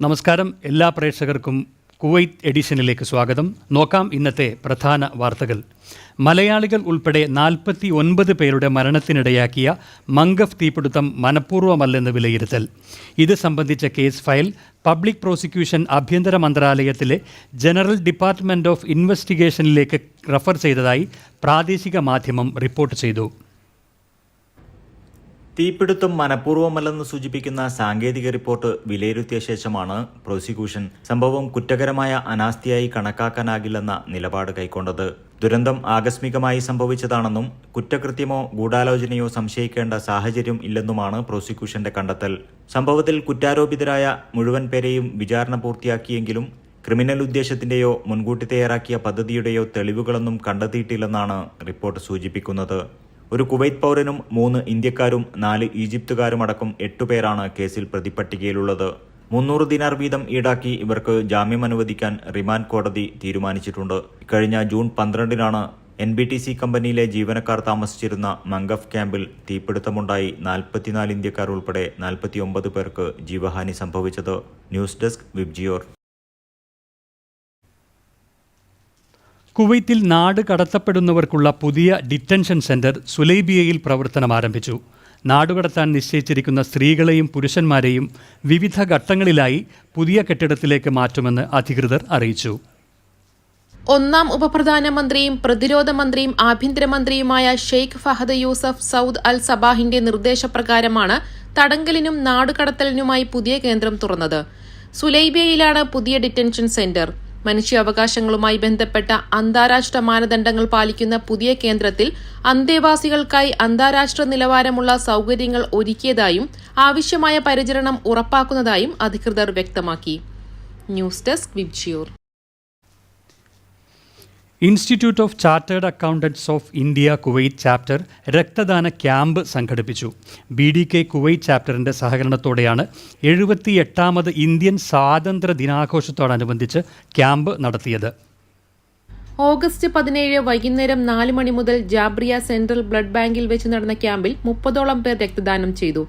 നമസ്കാരം. എല്ലാ പ്രേക്ഷകർക്കും കുവൈത്ത് എഡിഷനിലേക്ക് സ്വാഗതം. നോക്കാം ഇന്നത്തെ പ്രധാന വാർത്തകൾ. മലയാളികൾ ഉൾപ്പെടെ നാൽപ്പത്തി ഒൻപത് പേരുടെ മരണത്തിനിടയാക്കിയ മംഗഫ് തീപിടുത്തം മനഃപൂർവമല്ലെന്ന് വിലയിരുത്തൽ. ഇത് സംബന്ധിച്ച കേസ് ഫയൽ പബ്ലിക് പ്രോസിക്യൂഷൻ ആഭ്യന്തര മന്ത്രാലയത്തിലെ ജനറൽ ഡിപ്പാർട്ട്മെന്റ് ഓഫ് ഇൻവെസ്റ്റിഗേഷനിലേക്ക് റഫർ ചെയ്തതായി പ്രാദേശിക മാധ്യമം റിപ്പോർട്ട് ചെയ്തു. തീപിടുത്തം മനഃപൂർവമല്ലെന്ന് സൂചിപ്പിക്കുന്ന സാങ്കേതിക റിപ്പോർട്ട് വിലയിരുത്തിയ ശേഷമാണ് പ്രോസിക്യൂഷൻ സംഭവം കുറ്റകരമായ അനാസ്ഥയായി കണക്കാക്കാനാകില്ലെന്ന നിലപാട് കൈക്കൊണ്ടത്. ദുരന്തം ആകസ്മികമായി സംഭവിച്ചതാണെന്നും കുറ്റകൃത്യമോ ഗൂഢാലോചനയോ സംശയിക്കേണ്ട സാഹചര്യം ഇല്ലെന്നുമാണ് പ്രോസിക്യൂഷന്റെ കണ്ടെത്തൽ. സംഭവത്തിൽ കുറ്റാരോപിതരായ മുഴുവൻ പേരെയും വിചാരണ പൂർത്തിയാക്കിയെങ്കിലും ക്രിമിനൽ ഉദ്ദേശത്തിന്റെയോ മുൻകൂട്ടി തയ്യാറാക്കിയ പദ്ധതിയുടെയോ തെളിവുകളൊന്നും കണ്ടെത്തിയിട്ടില്ലെന്നാണ് റിപ്പോർട്ട് സൂചിപ്പിക്കുന്നത്. ഒരു കുവൈത്ത് പൗരനും മൂന്ന് ഇന്ത്യക്കാരും നാല് ഈജിപ്തുകാരുമടക്കം എട്ടുപേരാണ് കേസിൽ പ്രതിപട്ടികയിലുള്ളത് മുന്നൂറ് ദിനാർ വീതം ഈടാക്കി ഇവർക്ക് ജാമ്യം അനുവദിക്കാൻ റിമാൻഡ് കോടതി തീരുമാനിച്ചിട്ടുണ്ട്. കഴിഞ്ഞ ജൂൺ പന്ത്രണ്ടിനാണ് എൻ ബി ടി സി കമ്പനിയിലെ ജീവനക്കാർ താമസിച്ചിരുന്ന മംഗഫ് ക്യാമ്പിൽ തീപിടുത്തമുണ്ടായി നാൽപ്പത്തിനാല് ഇന്ത്യക്കാർ ഉൾപ്പെടെ നാൽപ്പത്തിയൊമ്പത് പേർക്ക് ജീവഹാനി സംഭവിച്ചത്. News desk Vibgyor. കുവൈത്തിൽ നാട് കടത്തപ്പെടുന്നവർക്കുള്ള പുതിയ ഡിറ്റൻഷൻ സെന്റർ സുലൈബിയയിൽ പ്രവർത്തനം ആരംഭിച്ചു. നാടുകടത്താൻ നിശ്ചയിച്ചിരിക്കുന്ന സ്ത്രീകളെയും പുരുഷന്മാരെയും വിവിധ ഘട്ടങ്ങളിലായി പുതിയ കെട്ടിടത്തിലേക്ക് മാറ്റുമെന്ന് അധികൃതർ അറിയിച്ചു. ഒന്നാം ഉപപ്രധാനമന്ത്രിയും പ്രതിരോധ മന്ത്രിയും ആഭ്യന്തരമന്ത്രിയുമായ Sheikh Fahad Yousef Saud Al സബാഹിന്റെ നിർദ്ദേശപ്രകാരമാണ് തടങ്കലിനും നാടുകടത്തലിനുമായി പുതിയ കേന്ദ്രം തുറന്നത്. സുലൈബിയയിലാണ് പുതിയ ഡിറ്റൻഷൻ സെന്റർ. മനുഷ്യാവകാശങ്ങളുമായി ബന്ധപ്പെട്ട അന്താരാഷ്ട്ര മാനദണ്ഡങ്ങൾ പാലിക്കുന്ന പുതിയ കേന്ദ്രത്തിൽ അന്തേവാസികൾക്കായി അന്താരാഷ്ട്ര നിലവാരമുള്ള സൌകര്യങ്ങൾ ഒരുക്കിയതായും ആവശ്യമായ പരിചരണം ഉറപ്പാക്കുന്നതായും അധികൃതർ വ്യക്തമാക്കി. News desk Vibgyor. Institute of chartered accountants of India Kuwait chapter രക്തദാന ക്യാമ്പ് സംഘടിപ്പിച്ചു. ബി ഡി കെ കുവൈറ്റ് ചാപ്റ്ററിന്റെ സഹകരണത്തോടെയാണ് എഴുപത്തി എട്ടാമത് ഇന്ത്യൻ സ്വാതന്ത്ര്യ ദിനാഘോഷത്തോടനുബന്ധിച്ച് ക്യാമ്പ് നടത്തിയത്. ഓഗസ്റ്റ് പതിനേഴ് വൈകുന്നേരം നാല് മണി മുതൽ ജാബ്രിയ സെൻട്രൽ ബ്ലഡ് ബാങ്കിൽ വെച്ച് നടന്ന ക്യാമ്പിൽ മുപ്പതോളം പേർ രക്തദാനം ചെയ്തു.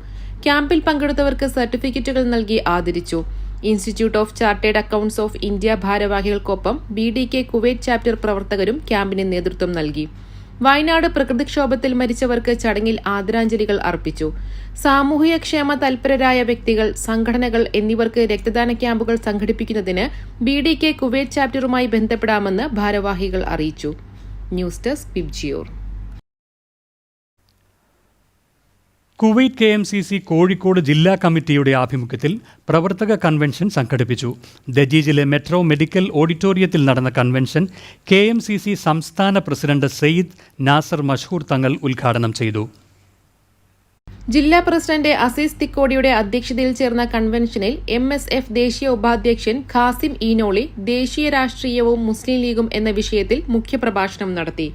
ക്യാമ്പിൽ പങ്കെടുത്തവർക്ക് സർട്ടിഫിക്കറ്റുകൾ നൽകി ആദരിച്ചു. Institute of chartered accounts of India ഭാരവാഹികൾക്കൊപ്പം B D K Kuwait chapter പ്രവർത്തകരും ക്യാമ്പിന് നേതൃത്വം നൽകി. വയനാട് പ്രകൃതിക്ഷോഭത്തിൽ മരിച്ചവർക്ക് ചടങ്ങിൽ ആദരാഞ്ജലികൾ അർപ്പിച്ചു. സാമൂഹികക്ഷേമ തൽപരരായ വ്യക്തികൾ സംഘടനകൾ എന്നിവർക്ക് രക്തദാന ക്യാമ്പുകൾ സംഘടിപ്പിക്കുന്നതിന് ബി ഡി കെ കുവൈറ്റ് ചാപ്റ്ററുമായി ബന്ധപ്പെടാമെന്ന് ഭാരവാഹികൾ അറിയിച്ചു. News desk Vibgyor Kuwait K M C C Kozhikode ജില്ലാ കമ്മിറ്റിയുടെ ആഭിമുഖ്യത്തിൽ പ്രവർത്തക കൺവെൻഷൻ സംഘടിപ്പിച്ചു. ദജീജിലെ മെട്രോ മെഡിക്കൽ ഓഡിറ്റോറിയത്തിൽ നടന്ന convention K M C C സംസ്ഥാന പ്രസിഡന്റ് സയ്യിദ് നാസർ മഷൂർ തങ്ങൾ ഉദ്ഘാടനം ചെയ്തു. ജില്ലാ പ്രസിഡന്റ് അസീസ് തിക്കോടിയുടെ അധ്യക്ഷതയിൽ ചേർന്ന കൺവെൻഷനിൽ എം എസ് എഫ് ദേശീയ ഉപാധ്യക്ഷൻ ഖാസിം ഈനോളി ദേശീയ രാഷ്ട്രീയവും മുസ്ലിം ലീഗും എന്ന വിഷയത്തിൽ മുഖ്യപ്രഭാഷണം നടത്തി.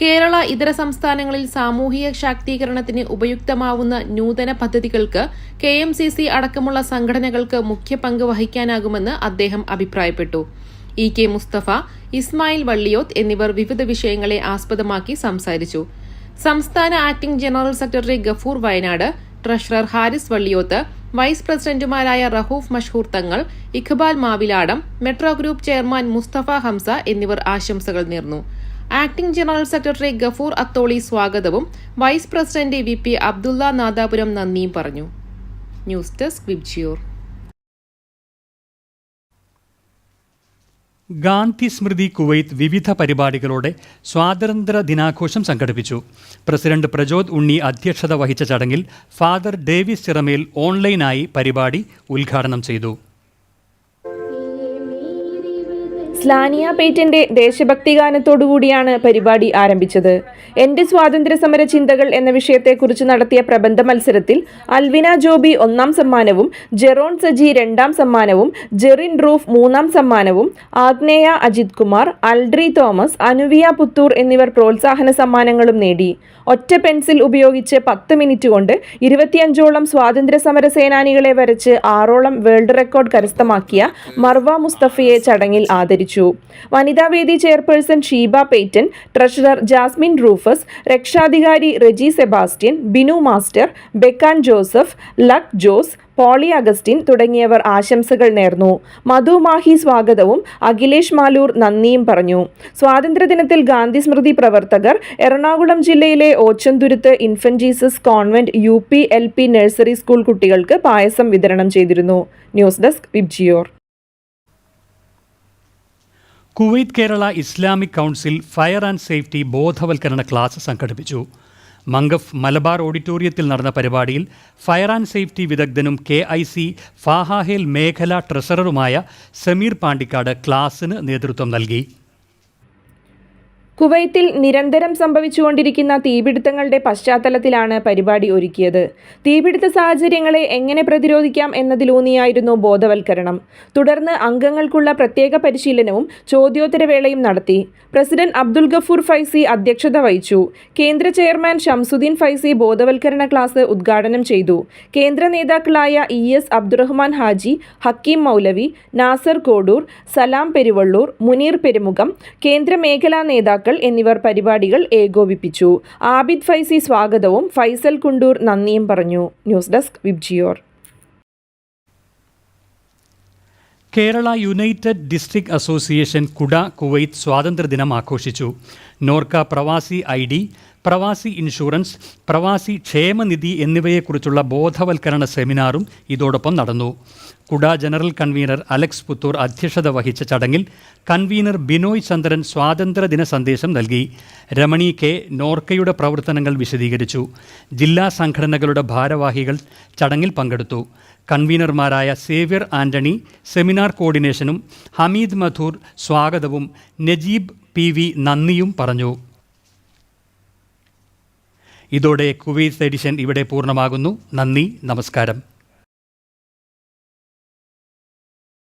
കേരള ഇതര സംസ്ഥാനങ്ങളിൽ സാമൂഹിക ശാക്തീകരണത്തിന് ഉപയുക്തമാവുന്ന നൂതന പദ്ധതികൾക്ക് കെ എം സി സി അടക്കമുള്ള സംഘടനകൾക്ക് മുഖ്യ പങ്ക് വഹിക്കാനാകുമെന്ന് അദ്ദേഹം അഭിപ്രായപ്പെട്ടു. ഇ കെ മുസ്തഫ ഇസ്മായിൽ വള്ളിയോത്ത് എന്നിവർ വിവിധ വിഷയങ്ങളെ ആസ്പദമാക്കി സംസാരിച്ചു. സംസ്ഥാന acting general secretary Gafoor Wayanad treasurer Haris Valliyoth vice പ്രസിഡന്റുമാരായ Rahoof Mashhoor Thangal Iqbal Maviladam metro group chairman Mustafa Hamza എന്നിവർ ആശംസകൾ നേർന്നു. Acting general secretary Gafoor Atholi സ്വാഗതവും vice president V P Abdulla Nadapuram നന്ദിയും പറഞ്ഞു. News desk Vibgyor. Gandhi Smriti Kuwait വിവിധ പരിപാടികളോടെ സ്വാതന്ത്ര്യ ദിനാഘോഷം സംഘടിപ്പിച്ചു. പ്രസിഡന്റ് പ്രജോദ് ഉണ്ണി അധ്യക്ഷത വഹിച്ച ചടങ്ങിൽ ഫാദർ ഡേവിസ് ചിറമേൽ ഓൺലൈനായി പരിപാടി ഉദ്ഘാടനം ചെയ്തു. സ്ലാനിയ പേറ്റന്റെ ദേശഭക്തി ഗാനത്തോടുകൂടിയാണ് പരിപാടി ആരംഭിച്ചത്. എന്റെ സ്വാതന്ത്ര്യ സമര ചിന്തകൾ എന്ന വിഷയത്തെക്കുറിച്ച് നടത്തിയ പ്രബന്ധ മത്സരത്തിൽ അൽവിന ജോബി ഒന്നാം സമ്മാനവും ജെറോൺ സജി രണ്ടാം സമ്മാനവും ജെറിൻ റൂഫ് മൂന്നാം സമ്മാനവും ആഗ്നേയ അജിത് കുമാർ അൽഡ്രി തോമസ് അനുവിയ പുത്തൂർ എന്നിവർ പ്രോത്സാഹന സമ്മാനങ്ങളും നേടി. ഒറ്റ പെൻസിൽ ഉപയോഗിച്ച് പത്ത് മിനിറ്റ് കൊണ്ട് ഇരുപത്തിയഞ്ചോളം സ്വാതന്ത്ര്യ സമര സേനാനികളെ വരച്ച് ആറോളം വേൾഡ് റെക്കോർഡ് കരസ്ഥമാക്കിയ മർവ മുസ്തഫയെ ചടങ്ങിൽ ആദരിച്ചു. അറിയിച്ചു വനിതാവേദി chairperson Sheeba Paten treasurer Jasmine Rufus രക്ഷാധികാരി Reji Sebastian Binu master ബെക്കാൻ Joseph ലക് ജോസ് പോളി അഗസ്റ്റിൻ തുടങ്ങിയവർ ആശംസകൾ നേർന്നു. മധു മാഹി സ്വാഗതവും അഖിലേഷ് മാലൂർ നന്ദിയും പറഞ്ഞു. സ്വാതന്ത്ര്യദിനത്തിൽ ഗാന്ധി സ്മൃതി പ്രവർത്തകർ എറണാകുളം ജില്ലയിലെ Ochanthuruth infant Jesus convent U P L P nursery school കുട്ടികൾക്ക് പായസം വിതരണം ചെയ്തിരുന്നു. News desk Vibgyor. Kuwait Kerala Islamic council fire and safety ബോധവൽക്കരണ ക്ലാസ് സംഘടിപ്പിച്ചു. മംഗഫ് മലബാർ ഓഡിറ്റോറിയത്തിൽ നടന്ന പരിപാടിയിൽ ഫയർ ആൻഡ് സേഫ്റ്റി വിദഗ്ധനും കെ ഐ സി ഫാഹാഹേൽ മേഖല ട്രഷററുമായ സമീർ പാണ്ടിക്കാട് ക്ലാസിന് നേതൃത്വം നൽകി. കുവൈത്തിൽ നിരന്തരം സംഭവിച്ചുകൊണ്ടിരിക്കുന്ന തീപിടുത്തങ്ങളുടെ പശ്ചാത്തലത്തിലാണ് പരിപാടി ഒരുക്കിയത്. തീപിടുത്ത സാഹചര്യങ്ങളെ എങ്ങനെ പ്രതിരോധിക്കാം എന്നതിലൂന്നിയായിരുന്നു ബോധവൽക്കരണം. തുടർന്ന് അംഗങ്ങൾക്കുള്ള പ്രത്യേക പരിശീലനവും ചോദ്യോത്തരവേളയും നടത്തി. പ്രസിഡന്റ് അബ്ദുൽ ഗഫൂർ ഫൈസി അധ്യക്ഷത വഹിച്ചു. കേന്ദ്ര ചെയർമാൻ ഷംസുദ്ദീൻ ഫൈസി ബോധവൽക്കരണ ക്ലാസ് ഉദ്ഘാടനം ചെയ്തു. കേന്ദ്ര നേതാക്കളായ ഇ എസ് അബ്ദുറഹ്മാൻ ഹാജി ഹക്കീം മൗലവി നാസർ കോഡൂർ സലാം പെരുവള്ളൂർ മുനീർ പെരുമുഖം കേന്ദ്ര മേഖലാ നേതാക്കൾ എന്നിവർ പരിപാടികൾ ഏകോപിപ്പിച്ചു. ആബിദ് ഫൈസി സ്വാഗതവും ഫൈസൽ കുണ്ടൂർ നന്ദിയും പറഞ്ഞു. News desk Vibgyor. Kerala united district association KUDA Kuwait സ്വാതന്ത്ര്യദിനം ആഘോഷിച്ചു. നോർക്ക പ്രവാസി ഐ ഡി പ്രവാസി ഇൻഷുറൻസ് പ്രവാസി ക്ഷേമനിധി എന്നിവയെക്കുറിച്ചുള്ള ബോധവൽക്കരണ സെമിനാറും ഇതോടൊപ്പം നടന്നു. കുട ജനറൽ കൺവീനർ അലക്സ് പുത്തൂർ അധ്യക്ഷത വഹിച്ച ചടങ്ങിൽ കൺവീനർ ബിനോയ് ചന്ദ്രൻ സ്വാതന്ത്ര്യദിന സന്ദേശം നൽകി. രമണി കെ നോർക്കയുടെ പ്രവർത്തനങ്ങൾ വിശദീകരിച്ചു. ജില്ലാ സംഘടനകളുടെ ഭാരവാഹികൾ ചടങ്ങിൽ പങ്കെടുത്തു. കൺവീനർമാരായ സേവ്യർ ആന്റണി സെമിനാർ കോർഡിനേഷനും ഹമീദ് മധൂർ സ്വാഗതവും നജീബ് പി വി നന്ദിയും പറഞ്ഞു. ഇതോടെ കുവൈത്ത് എഡിഷൻ ഇവിടെ പൂർണമാകുന്നു. നന്ദി നമസ്കാരം.